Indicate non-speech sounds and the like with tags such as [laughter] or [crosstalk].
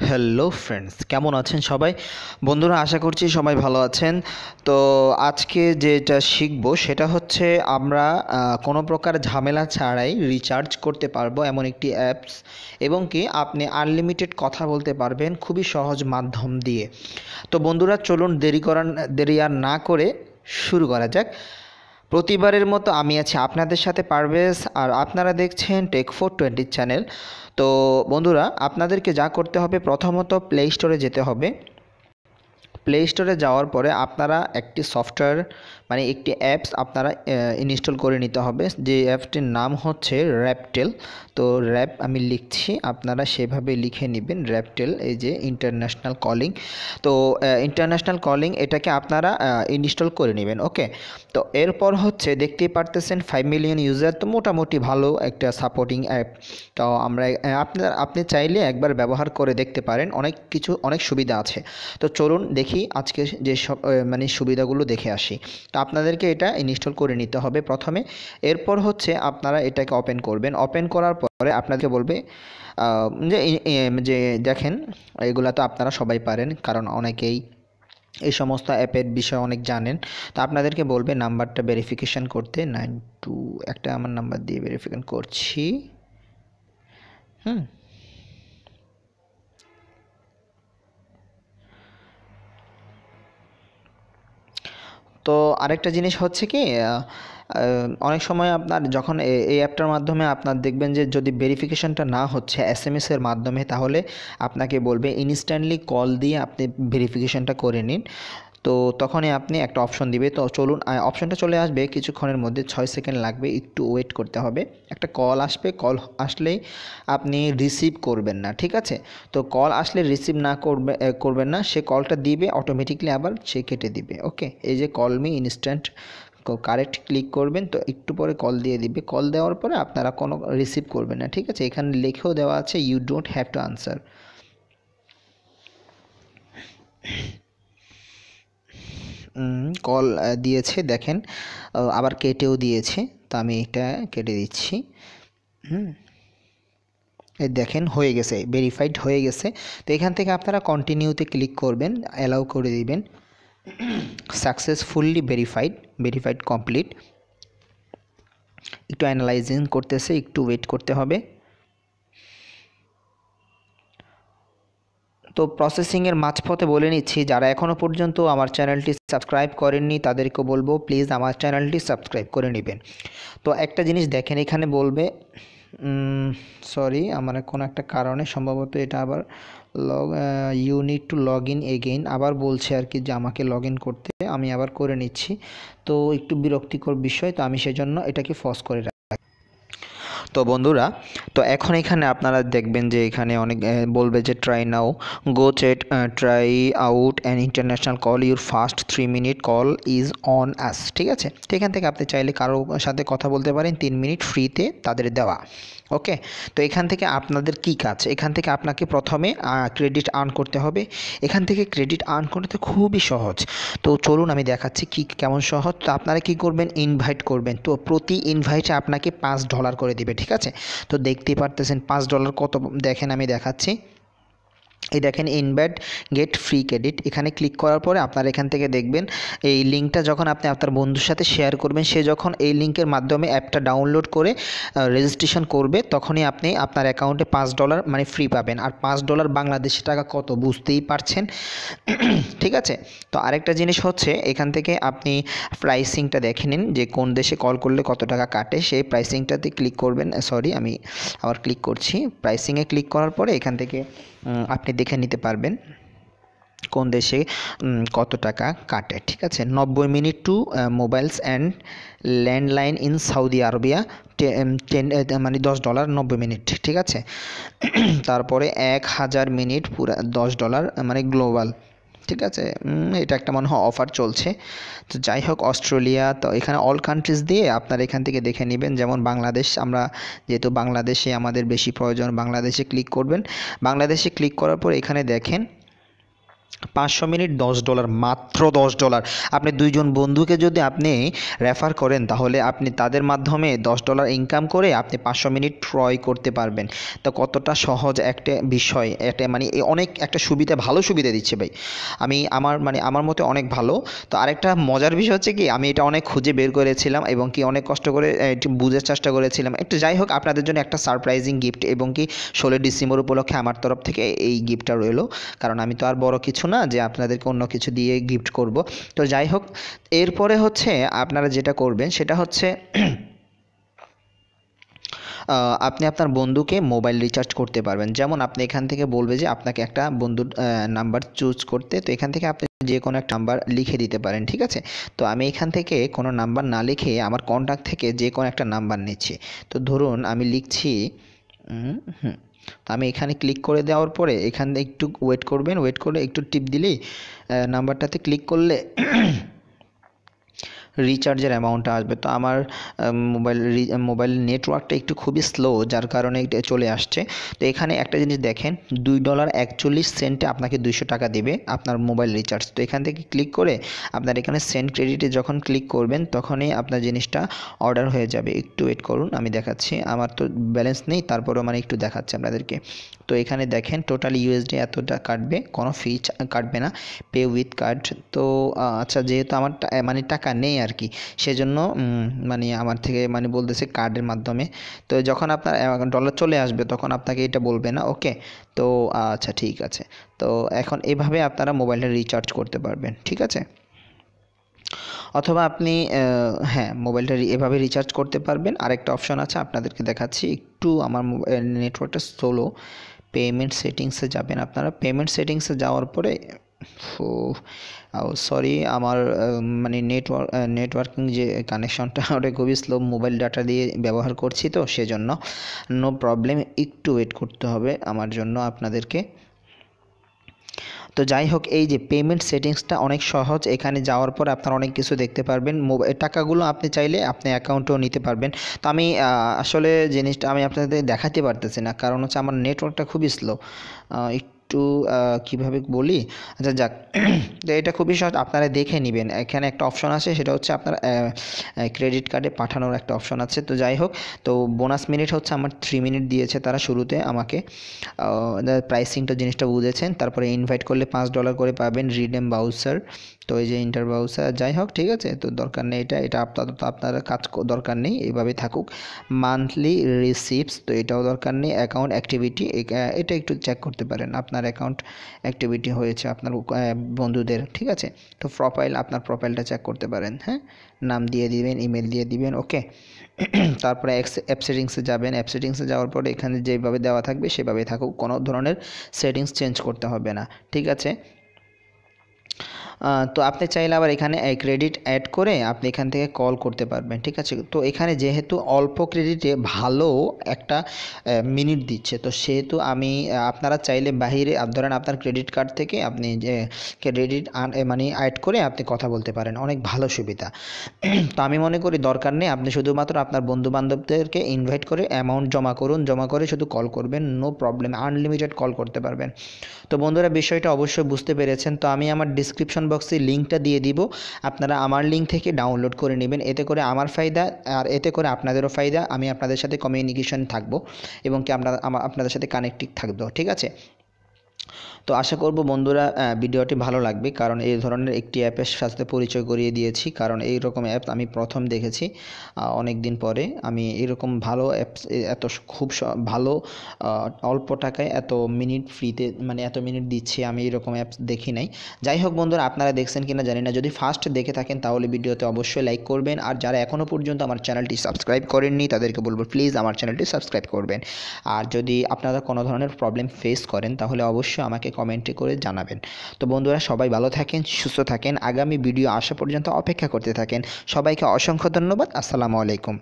Hello friends কেমন আছেন সবাই? বন্ধুরা, আশা করছি সবাই ভালো আছেন। তো আজকে যেটা শিখব সেটা হচ্ছে আমরা কোনো প্রকার ঝামেলা ছাড়াই রিচার্জ করতে পারব এমন একটি অ্যাপস এবং কি আপনি আনলিমিটেড কথা বলতে পারবেন খুবই সহজ মাধ্যম দিয়ে। তো বন্ধুরা, চলুন দেরি করার দেরি আর না করে শুরু করা যাক। প্রতিবারের মতো আমি আছি আপনাদের সাথে পারভেজ, আর আপনারা দেখছেন টেক ফোর টোয়েন্টি চ্যানেল তো বন্ধুরা আপনাদেরকে যা করতে হবে প্রথমত প্লে স্টোরে যেতে হবে। প্লে স্টোরে যাওয়ার পরে আপনারা একটি সফটওয়্যার মানে একটি অ্যাপস আপনারা ইনস্টল করে নিতে হবে। যে অ্যাপটির নাম হচ্ছে র্যাপটেল তো র্যাপ আমি লিখছি, আপনারা সেভাবে লিখে নেবেন র্যাপটেল এই যে ইন্টারন্যাশনাল কলিং তো ইন্টারন্যাশনাল কলিং এটাকে আপনারা ইনস্টল করে নেবেন ওকে তো এরপর হচ্ছে দেখতেই পারতেছেন ফাইভ মিলিয়ন ইউজার তো মোটামুটি ভালো একটা সাপোর্টিং অ্যাপ তো আমরা আপনার, আপনি চাইলে একবার ব্যবহার করে দেখতে পারেন, অনেক কিছু, অনেক সুবিধা আছে। তো চলুন দেখি আজকে যে সব মানে সুবিধাগুলো দেখে আসি। তো আপনাদেরকে এটা ইনস্টল করে নিতে হবে প্রথমে। এরপর হচ্ছে আপনারা এটাকে ওপেন করবেন। ওপেন করার পরে আপনাদেরকে বলবে যে যে, দেখেন, এগুলা তো আপনারা সবাই পারেন, কারণ অনেকেই এই সমস্ত অ্যাপের বিষয়ে অনেক জানেন। তো আপনাদেরকে বলবে নাম্বারটা ভেরিফিকেশান করতে। নাইন টু, একটা আমার নাম্বার দিয়ে ভেরিফিকেশন করছি। হুম। তো আরেকটা জিনিস হচ্ছে কি অনেক সময় আপনার যখন এই অ্যাপটার মাধ্যমে আপনার দেখবেন যে যদি ভেরিফিকেশানটা না হচ্ছে এস এম এসের মাধ্যমে, তাহলে আপনাকে বলবে ইনস্ট্যান্টলি কল দিয়ে আপনি ভেরিফিকেশনটা করে নিন। তো তখনই আপনি একটা অপশন দিবে। তো চলুন অপশনটা চলে আসবে। কিছুক্ষণের মধ্যে ছয় সেকেন্ড লাগবে। একটু ওয়েট করতে হবে। একটা কল আসবে। কল আসলেই আপনি রিসিভ করবেন না, ঠিক আছে? তো কল আসলে রিসিভ না করবে করবেন না। সে কলটা দিবে অটোমেটিকলি আবার সে কেটে দিবে ওকে এই যে call me instant correct click করবেন। তো একটু পরে কল দিয়ে দিবে। কল দেওয়ার পরে আপনারা কোনো রিসিভ করবেন না, ঠিক আছে? এখানে লিখেও দেওয়া আছে you don't have to answer call দিয়েছে, দেখেন আবার কেটেও দিয়েছে, তো আমি এটা কেটে দিচ্ছি, হুম, এই দেখেন, হয়ে গেছে ভেরিফাইড হয়ে গেছে, তো এখান থেকে আপনারা কন্টিনিউতে ক্লিক করবেন অ্যালাউ করে দিবেন সাকসেসফুলি ভেরিফাইড ভেরিফাইড কমপ্লিট একটু অ্যানালাইজিং করতেছে, একটু ওয়েট করতে হবে তো প্রসেসিংয়ের মাঝপথে বলে নিচ্ছি, যারা এখনও পর্যন্ত আমার চ্যানেলটি সাবস্ক্রাইব করেননি, তাদেরকে বলব প্লিজ আমার চ্যানেলটি সাবস্ক্রাইব করে নেবেন। তো একটা জিনিস দেখেন, এখানে বলবে সরি আমার কোনো একটা কারণে সম্ভবত এটা আবার log you need to log in again আবার বলছে আর কি যে আমাকে লগ ইন করতে, আমি আবার করে নিচ্ছি। তো একটু বিরক্তিকর বিষয়, তো আমি সেজন্য এটাকে ফস করে তো বন্ধুরা, তো এখন এখানে আপনারা দেখবেন যে এখানে অনেক বলবে যে try now go chat try out an international call your first three minute call is on us ঠিক আছে? তো এখান থেকে আপনি চাইলে কারও সাথে কথা বলতে পারেন, তিন মিনিট ফ্রিতে তাদের দেওয়া ওকে তো এখান থেকে আপনাদের কি কাজ? এখান থেকে আপনাকে প্রথমে ক্রেডিট আর্ন করতে হবে, এখান থেকে ক্রেডিট আর্ন করতে খুবই সহজ, তো চলুন আমি দেখাচ্ছি কি কেমন সহজ, তো আপনারা কি করবেন? ইনভাইট করবেন, তো প্রতি ইনভাইটে আপনাকে পাঁচ ডলার করে দিবে, ঠিক আছে? তো দেখতেই পারতেছেন পাঁচ ডলার কত দেখেন আমি দেখাচ্ছি। এই দেখেন ইনভাইট গেট ফ্রি ক্রেডিট এখানে ক্লিক করার পরে আপনারা এখান থেকে দেখবেন এই লিঙ্কটা যখন আপনি আপনার বন্ধুর সাথে শেয়ার করবেন, সে যখন এই লিঙ্কের মাধ্যমে অ্যাপটা ডাউনলোড করে রেজিস্ট্রেশন করবে, তখনই আপনি আপনার অ্যাকাউন্টে পাঁচ ডলার মানে ফ্রি পাবেন। আর পাঁচ ডলার বাংলাদেশি টাকা কত বুঝতেই পারছেন? [clears throat] ঠিক আছে? তো আরেকটা জিনিস হচ্ছে, এখান থেকে আপনি প্রাইসিংটা দেখে নিন, যে কোন দেশে কল করলে কত টাকা কাটে, সেই প্রাইসিংটাতে ক্লিক করবেন সরি আমি আবার ক্লিক করছি। প্রাইসিংয়ে ক্লিক করার পরে এখান থেকে আপনি দেখে নিতে পারবেন কোন দেশে কত টাকা কাটে, ঠিক আছে? নব্বই minute to mobiles and landline in Saudi Arabia ten মানে দশ ডলার নব্বই মিনিট, ঠিক আছে? [clears throat] তারপরে এক হাজার মিনিট পুরা দশ ডলার মানে গ্লোবাল ঠিক আছে? এটা একটা মনে হয় অফার চলছে। তো যাই হোক, অস্ট্রেলিয়া, তো এখানে অল কান্ট্রিজ দিয়ে আপনারা এখান থেকে দেখে নেবেন। যেমন বাংলাদেশ, আমরা যেহেতু বাংলাদেশে আমাদের বেশি প্রয়োজন, বাংলাদেশে ক্লিক করবেন। বাংলাদেশে ক্লিক করার পর এখানে দেখেন পাঁচশো মিনিট দশ ডলার, মাত্র দশ ডলার। আপনি দুইজন বন্ধুকে যদি আপনি রেফার করেন, তাহলে আপনি তাদের মাধ্যমে দশ ডলার ইনকাম করে আপনি পাঁচশো মিনিট ক্রয় করতে পারবেন। তো কতটা সহজ একটা বিষয় এটা মানে অনেক একটা সুবিধা, ভালো সুবিধা দিচ্ছে ভাই। আমি আমার মানে আমার মতে অনেক ভালো। তো আরেকটা মজার বিষয় হচ্ছে কি, আমি এটা অনেক খুঁজে বের করেছিলাম এবং কি অনেক কষ্ট করে একটু বুঝার চেষ্টা করেছিলাম। একটু যাই হোক, আপনাদের জন্য একটা সারপ্রাইজিং গিফট এবং কি ষোলোই ডিসেম্বর উপলক্ষে আমার তরফ থেকে এই গিফটটা রইল। কারণ আমি তো আর বড় কিছু না যে আপনাদেরকে অন্য কিছু দিয়ে গিফট করব। তো যাই হোক, এরপরে হচ্ছে আপনারা যেটা করবেন সেটা হচ্ছে [clears throat] আপনি আপনার বন্ধুকে মোবাইল রিচার্জ করতে পারবেন। যেমন আপনি এখান থেকে বলবে যে আপনাকে একটা বন্ধুর নাম্বার চুজ করতে, তো এখান থেকে আপনি যে কোনো একটা নাম্বার লিখে দিতে পারেন, ঠিক আছে? তো আমি এখান থেকে কোনো নাম্বার না লিখে আমার কন্ট্যাক্ট থেকে যে কোনো একটা নাম্বার নিচ্ছি। তো ধরুন আমি লিখছি হুম তো আমি এখানে ক্লিক করে দেওয়ার পরে এখানে একটু ওয়েট করবেন ওয়েট করে একটু টিপ দিলেই নাম্বারটাতে ক্লিক করলে রিচার্জের অ্যামাউন্টটা আসবে। তো আমার মোবাইল মোবাইল নেটওয়ার্কটা একটু খুবই স্লো যার কারণে চলে আসছে। তো এখানে একটা জিনিস দেখেন, দুই ডলার একচল্লিশ সেন্টে আপনাকে দুইশো টাকা দেবে আপনার মোবাইল রিচার্জ তো এখান থেকে ক্লিক করে আপনার এখানে সেন্ট ক্রেডিটে যখন ক্লিক করবেন, তখনই আপনার জিনিসটা অর্ডার হয়ে যাবে। একটু ওয়েট করুন, আমি দেখাচ্ছি। আমার তো ব্যালেন্স নেই, তারপরেও মানে একটু দেখাচ্ছি আপনাদেরকে। তো এখানে দেখেন টোটাল ইউএসডি এতটা কাটবে, কোনো ফি কাটবে না পে উইথ কার্ড তো আচ্ছা যেহেতু আমার মানে টাকা নেই আর কি সেজন্য মানে আমার থেকে মানে বলতেছে কার্ডের মাধ্যমে। তো যখন আপনার ডলার চলে আসবে, তখন আপনাকে এটা বলবে না ওকে তো আচ্ছা ঠিক আছে। তো এখন এভাবে আপনারা মোবাইলটা রিচার্জ করতে পারবেন, ঠিক আছে? অথবা আপনি হ্যাঁ মোবাইলটা এভাবে রিচার্জ করতে পারবেন। আরেকটা অপশন আছে, আপনাদেরকে দেখাচ্ছি। একটু আমার নেটওয়ার্কটা স্লো পেমেন্ট সেটিংসে যাবেন আপনারা। পেমেন্ট সেটিংসে যাওয়ার পরে ও সরি আমার মানে নেটওয়ার্ক নেটওয়ার্কিং যে কানেকশনটা [laughs] ওটা খুবই স্লো মোবাইল ডাটা দিয়ে ব্যবহার করছি তো, সেজন্য নো প্রবলেম একটু ওয়েট করতে হবে আমার জন্য আপনাদেরকে। তো যাই হোক, এই যে পেমেন্ট সেটিংসটা অনেক সহজ, এখানে যাওয়ার পর আপনারা অনেক কিছু দেখতে পারবেন। টাকাগুলো আপনি চাইলে আপনি অ্যাকাউন্টেও নিতে পারবেন। তো আমি আসলে জিনিসটা আমি আপনাদের দেখাতে পারতেছি না, কারণ হচ্ছে আমার নেটওয়ার্কটা খুবই স্লো একটু কীভাবে বলি? আচ্ছা যাক। [clears throat] এটা খুবই সহজ। আপনারা দেখে নেবেন। এখানে একটা অপশন আছে, সেটা হচ্ছে আপনার ক্রেডিট কার্ডে পাঠানোর একটা অপশন আছে। তো যাই হোক, তো বোনাস মিনিট হচ্ছে আমার থ্রি মিনিট দিয়েছে তারা শুরুতে আমাকে। প্রাইসিংটা জিনিসটা বুঝেছেন। তারপরে ইনভাইট করলে পাঁচ ডলার করে পাবেন রিডেম বাউসার তো এই যে ইন্টার বাউসার যাই হোক, ঠিক আছে, তো দরকার নেই এটা এটা আপাতত আপনার কাজ দরকার নেই এইভাবে থাকুক। মান্থলি রিসিপ্টস তো এটাও দরকার নেই অ্যাকাউন্ট অ্যাক্টিভিটি এটা একটু চেক করতে পারেন, আপনার অ্যাকাউন্ট অ্যাক্টিভিটি হয়েছে আপনার বন্ধুদের, ঠিক আছে? তো প্রোফাইল আপনার প্রোফাইলটা চেক করতে পারেন হ্যাঁ? নাম দিয়ে দিবেন ইমেল দিয়ে দিবেন ওকে [clears throat] তারপরে অ্যাপ সেটিংসে যাবেন অ্যাপ সেটিংসে যাওয়ার পরে এখানে যেভাবে দেওয়া থাকবে সেভাবে থাকুক, কোনো ধরনের সেটিংস চেঞ্জ করতে হবে না, ঠিক আছে? তো আপনি চাইলে আবার এখানে ক্রেডিট অ্যাড করে আপনি এখান থেকে কল করতে পারবেন, ঠিক আছে? তো এখানে যেহেতু অল্প ক্রেডিটে ভালো একটা মিনিট দিচ্ছে, তো সেহেতু আমি আপনারা চাইলে বাহিরে ধরেন আপনার ক্রেডিট কার্ড থেকে আপনি যে ক্রেডিট মানে অ্যাড করে আপনি কথা বলতে পারেন, অনেক ভালো সুবিধা। [clears throat] তো আমি মনে করি দরকার নেই, আপনি শুধুমাত্র আপনার বন্ধু বান্ধবদেরকে ইনভাইট করে অ্যামাউন্ট জমা করুন, জমা করে শুধু কল করবেন নো প্রবলেম আনলিমিটেড কল করতে পারবেন। তো বন্ধুরা, বিষয়টা অবশ্যই বুঝতে পেরেছেন, তো আমি আমার ডিসক্রিপশন বক্সে লিঙ্কটা দিয়ে দিব। আপনারা আমার লিঙ্ক থেকে ডাউনলোড করে নেবেন। এতে করে আমার ফায়দা আর এতে করে আপনাদেরও ফায়দা। আমি আপনাদের সাথে কমিউনিকেশন থাকব এবং কি আপনারা আপনাদের সাথে কানেক্টিভ থাকব। ঠিক আছে? তো আশা করব বন্ধুরা ভিডিওটি ভালো লাগবে। কারণ এই ধরনের একটি অ্যাপের সাথে পরিচয় করিয়ে দিয়েছি। কারণ এই রকম অ্যাপ আমি প্রথম দেখেছি অনেক দিন পরে। আমি এরকম ভালো অ্যাপস এত খুব ভালো অল্প টাকায় এত মিনিট ফ্রিতে মানে এত মিনিট দিচ্ছে আমি এরকম অ্যাপস দেখি নাই। যাই হোক বন্ধুরা, আপনারা দেখছেন কিনা জানি না। যদি ফার্স্ট দেখে থাকেন, তাহলে ভিডিওতে অবশ্যই লাইক করবেন। আর যারা এখনও পর্যন্ত আমার চ্যানেলটি সাবস্ক্রাইব করেননি, তাদেরকে বলব প্লিজ আমার চ্যানেলটি সাবস্ক্রাইব করবেন। আর যদি আপনারা কোনো ধরনের প্রবলেম ফেস করেন, তাহলে অবশ্যই আমাকে কমেন্টে করে জানাবেন। তো বন্ধুরা, সবাই ভালো থাকেন, সুস্থ থাকেন। আগামী ভিডিও আসা পর্যন্ত অপেক্ষা করতে থাকেন। সবাইকে অসংখ্য ধন্যবাদ। আসসালামু আলাইকুম।